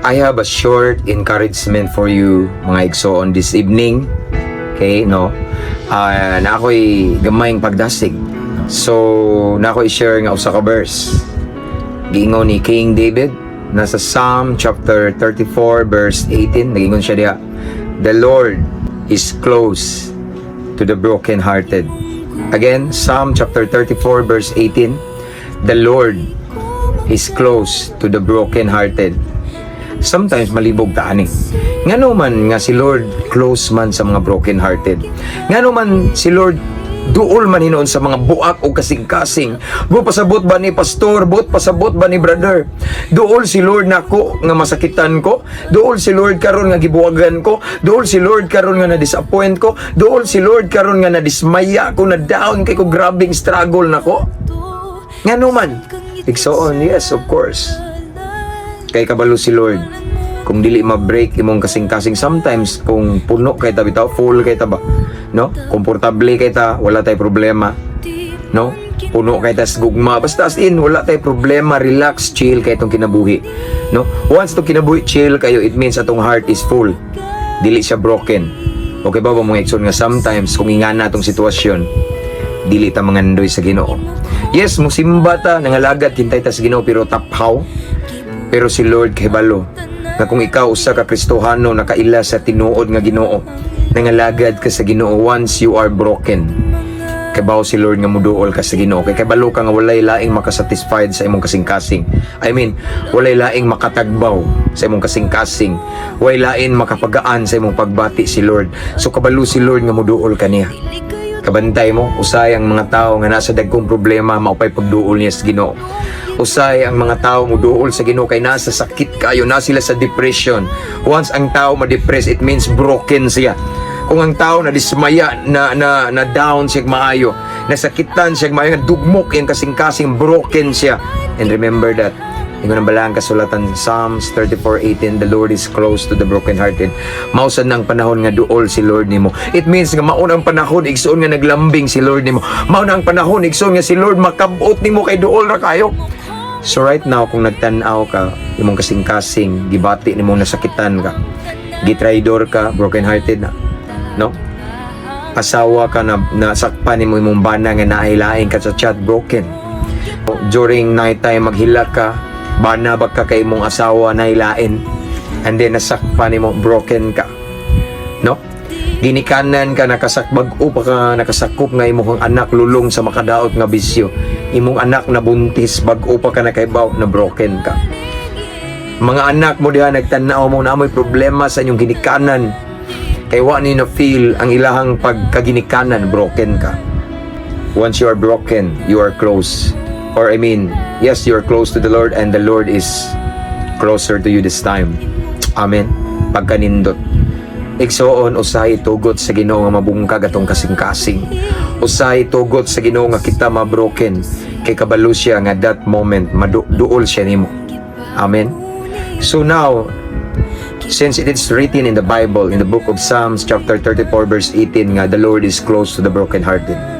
I have a short encouragement for you mga igsoon this evening. Okay, no? Ah, na ako'y gamayng pagdasig. So, na ako'y share nga usa ka verse. Giingon ni King David nasa Psalm chapter 34 verse 18 nagingon siya diha. The Lord is close to the brokenhearted. Again, Psalm chapter 34 verse 18. The Lord is close to the brokenhearted. Sometimes malibog ta ani. Ngano man nga si Lord close man sa mga brokenhearted. Ngano man si Lord duol man hinoon sa mga buak o kasing-kasing. Bu pasabot ba ni pastor, buot pasabot ba ni brother. Duol si Lord nako nga masakitan ko. Duol si Lord karon nga gibuwagan ko. Duol si Lord karon nga na-disappoint ko. Duol si Lord karon nga na-dismaya ko na down kay ko grabing struggle nako. Ngano man. Igsoon, yes, of course kay kabalo si Lord. Kung dili ma-break imong kasing-kasing sometimes kung puno kay ta full kay ta ba? No? Komportable kay ta wala tay problema. No? Puno kay ta gugma. Basta as in wala tay problema. Relax chill kay itong kinabuhi. No? Once to kinabuhi chill kayo it means atong heart is full. Dili siya broken. Okay ba ba mga ikson nga sometimes kung ingana atong sitwasyon dili ta mangandoy sa Ginoo. Yes musimba ta nangalagad hintay ta sa Ginoo pero taphaw pero si Lord kahibalo nga kung ikaw usa ka Kristohano nakaila sa tinuod nga Ginoo nangalagad ka sa Ginoo once you are broken. Kabaw si Lord nga muduol ka sa Ginoo. Kay kabalo ka nga walay laing makasatisfied sa imong kasing-kasing. I mean walay laing makatagbaw sa imong kasing-kasing. Walay lain makapagaan sa imong pagbati si Lord. So kabalo si Lord nga muduol ka niya kabantay mo. Usay ang mga tao nga nasa dagkong problema maupay pagduol niya sa Ginoo. Usay ang mga tao muduol sa Ginoo kay nasa sakit kayo na sila sa depression. Once ang tao ma-depress it means broken siya. Kung ang tao na dismaya na na, na down siya maayo nasakitan siya maayo dugmok yung kasing-kasing broken siya. And remember that Ingon ang balang kasulatan Psalms 34:18 The Lord is close to the brokenhearted. Mausan ng panahon nga duol si Lord nimo. It means nga maunang panahon igsoon nga naglambing si Lord nimo. Maunang panahon igsoon nga si Lord makabot nimo kay duol ra kayo. So right now kung nagtan-aw ka imong kasing-kasing gibati nimo nasakitan ka. Gitraidor ka, brokenhearted na. No? Asawa ka na nasakpan nimo imong bana nga nailaing ka sa chat broken. During night time maghila ka, bana ba ka kay imong asawa na ilain and then nasakpan nimo broken ka. No? Ginikanan ka nakasakbag pa ka nakasakop nga imong anak lulong sa makadaot nga bisyo. Imong anak na buntis bag-o pa ka nakaibaw na broken ka. Mga anak mo diha nagtanaw mo na amoy problema sa inyong ginikanan. Kay wa ni na feel ang ilahang pagkaginikanan broken ka. Once you are broken you are close or I mean yes you are close to the Lord and the Lord is closer to you this time amen pagkanindot Igsoon usahay tugot sa Ginoo nga mabungkag atong kasing-kasing. Usahay tugot sa Ginoo nga kita mabroken kay kabalo siya nga that moment maduol siya nimo. Amen. So now since it is written in the Bible in the book of Psalms chapter 34 verse 18 nga the Lord is close to the brokenhearted.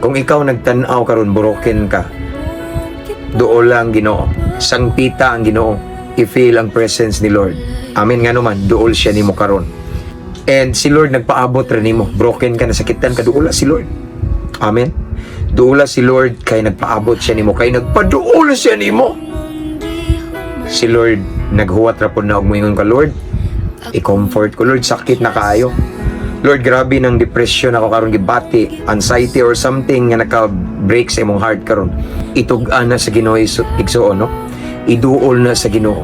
Kung ikaw nagtanaw karon broken ka, duol lang Ginoo. Sangpita ang Ginoo. I-feel ang presence ni Lord. Amen nga naman, duol siya nimo karon. And si Lord nagpaabot rin nimo. Broken ka, nasakitan ka, duula si Lord. Amen. Duula si Lord kay nagpaabot siya nimo, kay nagpaduol siya nimo. Si Lord naghuwat ra po na og moingon ka Lord. I-comfort ko Lord, sakit na kaayo. Lord, grabe ng depression ako karon gibati, anxiety or something nga naka-break sa imong heart karon. Itug-an na sa Ginoo isu- igsuon, no? Iduol na sa Ginoo.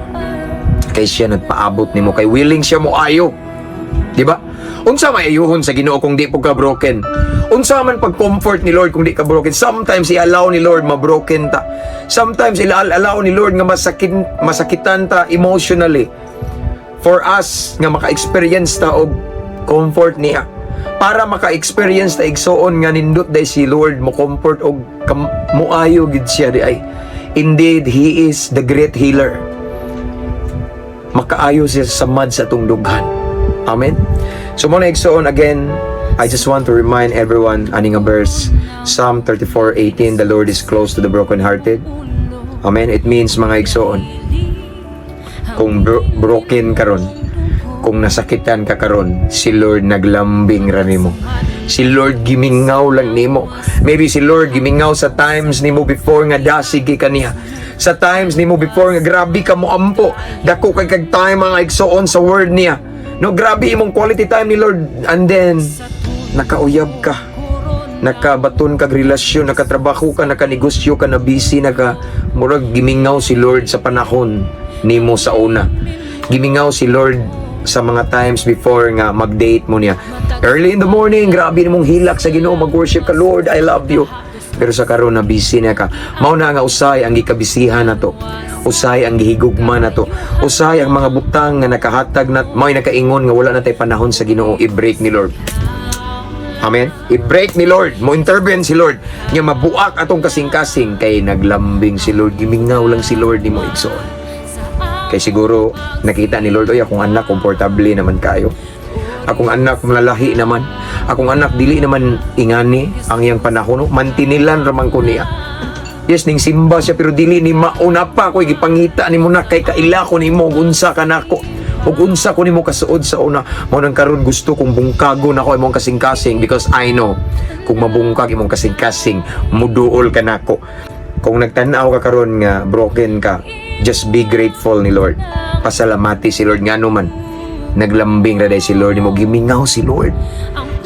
Kay siya nagpaabot nimo kay willing siya mo ayo. Di ba? Unsa may ayuhon sa Ginoo kung di po ka broken? Unsa man pag-comfort ni Lord kung di ka broken? Sometimes i-allow ni Lord ma-broken ta. Sometimes i-allow ni Lord nga masakin, masakitan ta emotionally for us nga maka-experience ta og comfort niya. Para maka-experience ta igsoon nga nindot day si Lord mo comfort og muayo gid siya di ay. Indeed he is the great healer. Makaayo siya sa mad sa atong amen? So mo na igsoon again I just want to remind everyone aning a verse Psalm 34:18 the Lord is close to the brokenhearted. Amen? It means mga igsoon kung bro- broken karon kung nasakitan ka karon si Lord naglambing ra nimo. Si Lord gimingaw lang nimo. Maybe si Lord gimingaw sa times nimo before nga dasig ka niya. Sa times nimo before nga grabe ka mo ampo. Dako kay kag time mga igsoon sa word niya. No grabe imong quality time ni Lord. And then nakauyab ka. Nakabaton kag relasyon, nakatrabaho ka, nakanegosyo ka, na busy, naka murag gimingaw si Lord sa panahon nimo sa una. Gimingaw si Lord sa mga times before nga mag-date mo niya. Early in the morning, grabe nimong hilak sa Ginoo mag-worship ka, Lord, I love you. Pero sa karon na busy na ka, mao na nga usay ang gikabisihan na to. Usay ang gihigugma na to. Usay ang mga butang nga nakahatag na may nakaingon nga wala na tay panahon sa Ginoo i-break ni Lord. Amen. I-break ni Lord. Mo intervene si Lord. Nga mabuak atong kasing-kasing kay naglambing si Lord. Gimingaw lang si Lord ni mo igsoon. Kay siguro nakita ni Lord, oy akong anak komportable naman kayo. Akong anak malalahi naman. Akong anak dili naman ingani ang iyang panahon. Mantinilan ramang ko niya. Yes, ning simba siya pero dili ni mauna pa ko gipangita ni mo na kay kaila ko nimo ug unsa ka nako. Ug unsa ko nimo kasuod sa una. Mao nang karon gusto kong bungkago nako imong kasing-kasing because I know kung mabungkag imong kasing-kasing muduol ka nako. Kung nagtanaw ka karon nga broken ka, just be grateful ni Lord. Pasalamati si Lord ngano man. Naglambing ra si Lord nimo gimingaw si Lord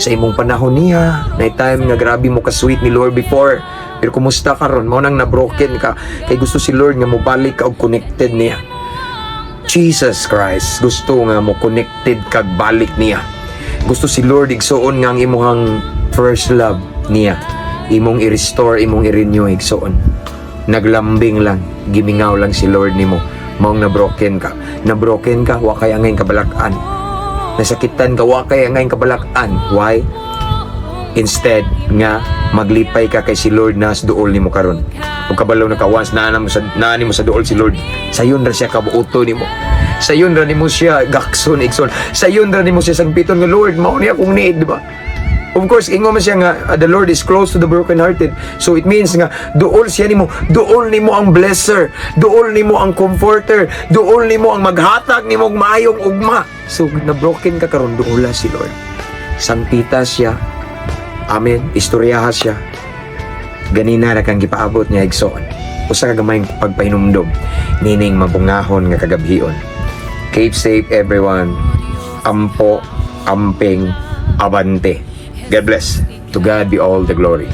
sa imong panahon niya. Na time nga grabe mo ka sweet ni Lord before. Pero kumusta ka ron? Mo nang na-broken ka. Kay gusto si Lord nga mo balik ka og connected niya. Jesus Christ gusto nga mo connected kag balik niya. Gusto si Lord igsoon nga ang imong first love niya. Imong i-restore, imong i-renew igsoon. Naglambing lang, gimingaw lang si Lord nimo. Maong na broken ka. Na broken ka, wa kay angay kabalakan. Nasakitan ka, wa kay angay kabalakan. Why? Instead nga maglipay ka kay si Lord nas duol nimo karon. Ug kabalaw na ka once naa mo sa naa nimo sa duol si Lord. Sayon ra siya kabuoto nimo. Sayon ra nimo siya gakson igson. Sayon ra nimo siya sagpiton nga Lord mao ni akong need, di ba? Of course, ingo man siya nga uh, the Lord is close to the brokenhearted. So it means nga duol siya nimo, duol nimo ang blesser, duol nimo ang comforter, duol nimo ang maghatag nimo og maayong ugma. So na broken ka karon duola si Lord. Sangpita siya. Amen. Istoryaha siya. Ganina ra kang gipaabot niya igsoon. Usa ka gamayng pagpahinumdom nining mabungahon nga kagabhion. Keep safe everyone. Ampo, amping, abante. God bless. To God be all the glory.